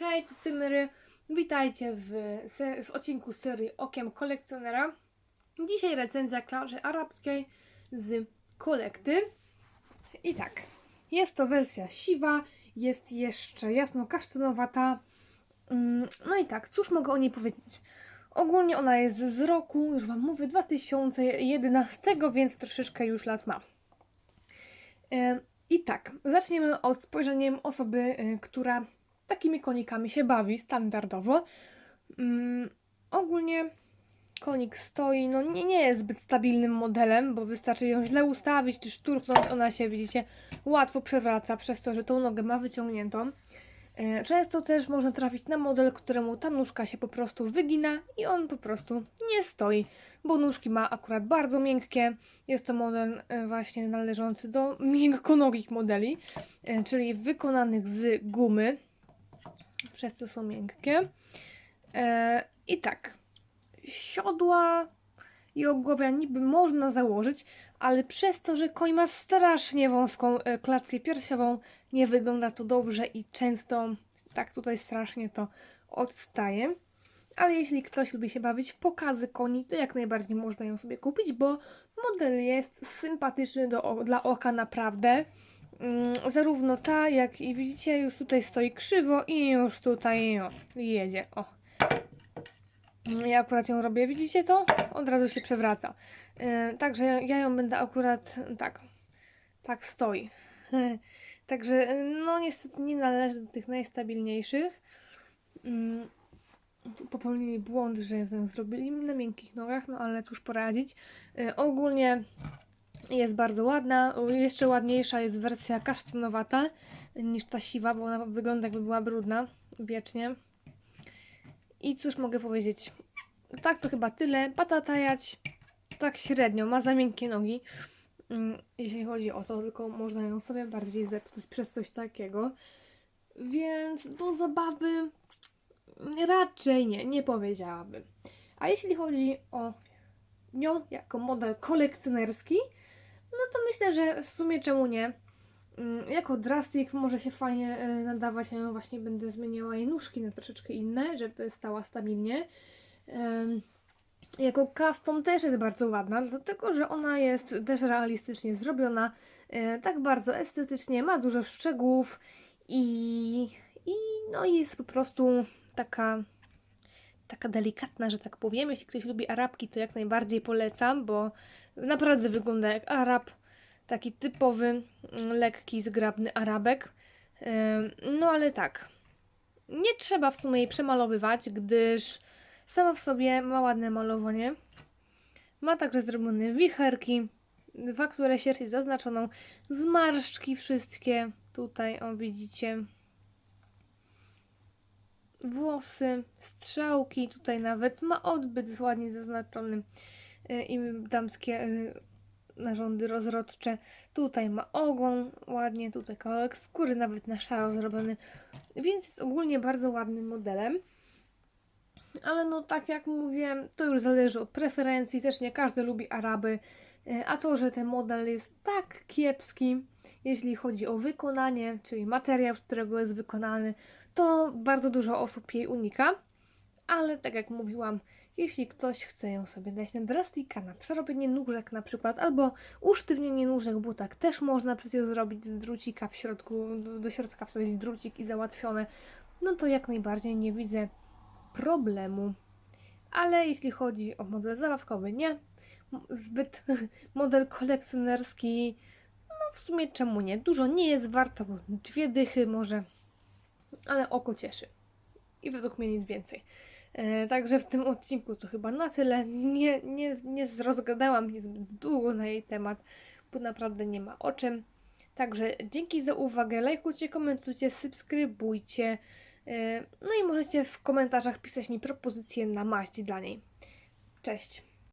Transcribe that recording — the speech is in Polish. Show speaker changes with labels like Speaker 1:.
Speaker 1: Hej, tu Tymery. Witajcie w, w odcinku serii Okiem Kolekcjonera. Dzisiaj recenzja klarzy arabskiej z kolekty. I tak, jest to wersja siwa, jest jeszcze jasno-kasztanowata. Mm, No i tak, cóż mogę o niej powiedzieć? Ogólnie ona jest z roku, już Wam mówię, 2011, więc troszeczkę już lat ma. E, I tak, zaczniemy od spojrzeniem osoby, y, która takimi konikami się bawi standardowo. Mm, ogólnie konik stoi, no nie, nie jest zbyt stabilnym modelem, bo wystarczy ją źle ustawić czy szturchnąć, ona się, widzicie, łatwo przewraca przez to, że tą nogę ma wyciągniętą. E, Często też można trafić na model, któremu ta nóżka się po prostu wygina i on po prostu nie stoi, bo nóżki ma akurat bardzo miękkie. Jest to model e, właśnie należący do miękkonogich modeli, e, czyli wykonanych z gumy, przez co są miękkie. E, I tak, siodła i ogłowia niby można założyć, ale przez to, że koń ma strasznie wąską e, klatkę piersiową, nie wygląda to dobrze i często tak tutaj strasznie to odstaje. Ale jeśli ktoś lubi się bawić w pokazy koni, to jak najbardziej można ją sobie kupić, bo model jest sympatyczny do, dla oka naprawdę. Mm, zarówno ta, jak i widzicie, już tutaj stoi krzywo i już tutaj jedzie. O. Ja akurat ją robię, widzicie to? Od razu się przewraca. Yy, także ja ją będę akurat tak, tak stoi. Także yy, no niestety nie należy do tych najstabilniejszych. Tu popełnili błąd, że zrobili na miękkich nogach, no ale cóż poradzić. Yy, ogólnie jest bardzo ładna. Jeszcze ładniejsza jest wersja kasztanowata niż ta siwa, bo ona wygląda jakby była brudna wiecznie. I cóż mogę powiedzieć? Tak to chyba tyle. Patatajać tak średnio, ma za miękkie nogi. Mm, Jeśli chodzi o to, tylko można ją sobie bardziej zepsuć przez coś takiego. Więc do zabawy raczej nie, nie powiedziałabym. A jeśli chodzi o nią jako model kolekcjonerski, no to myślę, że w sumie czemu nie. Mm, Jako drastic może się fajnie e, nadawać, ja właśnie będę zmieniała jej nóżki na troszeczkę inne, żeby stała stabilnie. Jako custom też jest bardzo ładna, dlatego że ona jest też realistycznie zrobiona, e, tak bardzo estetycznie, ma dużo szczegółów i, i no jest po prostu taka taka delikatna, że tak powiem. Jeśli ktoś lubi arabki, to jak najbardziej polecam, bo naprawdę wygląda jak arab. Taki typowy, mm, lekki, zgrabny arabek. No ale tak. Nie trzeba w sumie jej przemalowywać, gdyż sama w sobie ma ładne malowanie. Ma także zrobione wicherki, sierść jest zaznaczoną, zmarszczki wszystkie. Tutaj, o widzicie, włosy, strzałki, tutaj nawet ma odbyt ładnie zaznaczony y, i damskie y, narządy rozrodcze. Tutaj ma ogon ładnie, tutaj kawałek skóry nawet na szaro zrobiony, więc jest ogólnie bardzo ładnym modelem. Ale no tak jak mówię, to już zależy od preferencji, też nie każdy lubi Araby, a to, że ten model jest tak kiepski, jeśli chodzi o wykonanie, czyli materiał, z którego jest wykonany, to bardzo dużo osób jej unika. Ale tak jak mówiłam, jeśli ktoś chce ją sobie dać na drastika, na przerobienie nóżek na przykład, albo usztywnienie nóżek, bo tak też można przecież zrobić z drucika w środku, do środka wsadzić drucik i załatwione, no to jak najbardziej nie widzę problemu. Ale jeśli chodzi o model zabawkowy, nie. Zbyt model kolekcjonerski, no w sumie czemu nie? Dużo nie jest warto, dwie dychy może, ale oko cieszy. I według mnie nic więcej. E, także w tym odcinku to chyba na tyle. Nie, nie, nie rozgadałam się zbyt długo na jej temat, bo naprawdę nie ma o czym. Także dzięki za uwagę. Lajkujcie, komentujcie, subskrybujcie. E, no i możecie w komentarzach pisać mi propozycje na maść dla niej. Cześć!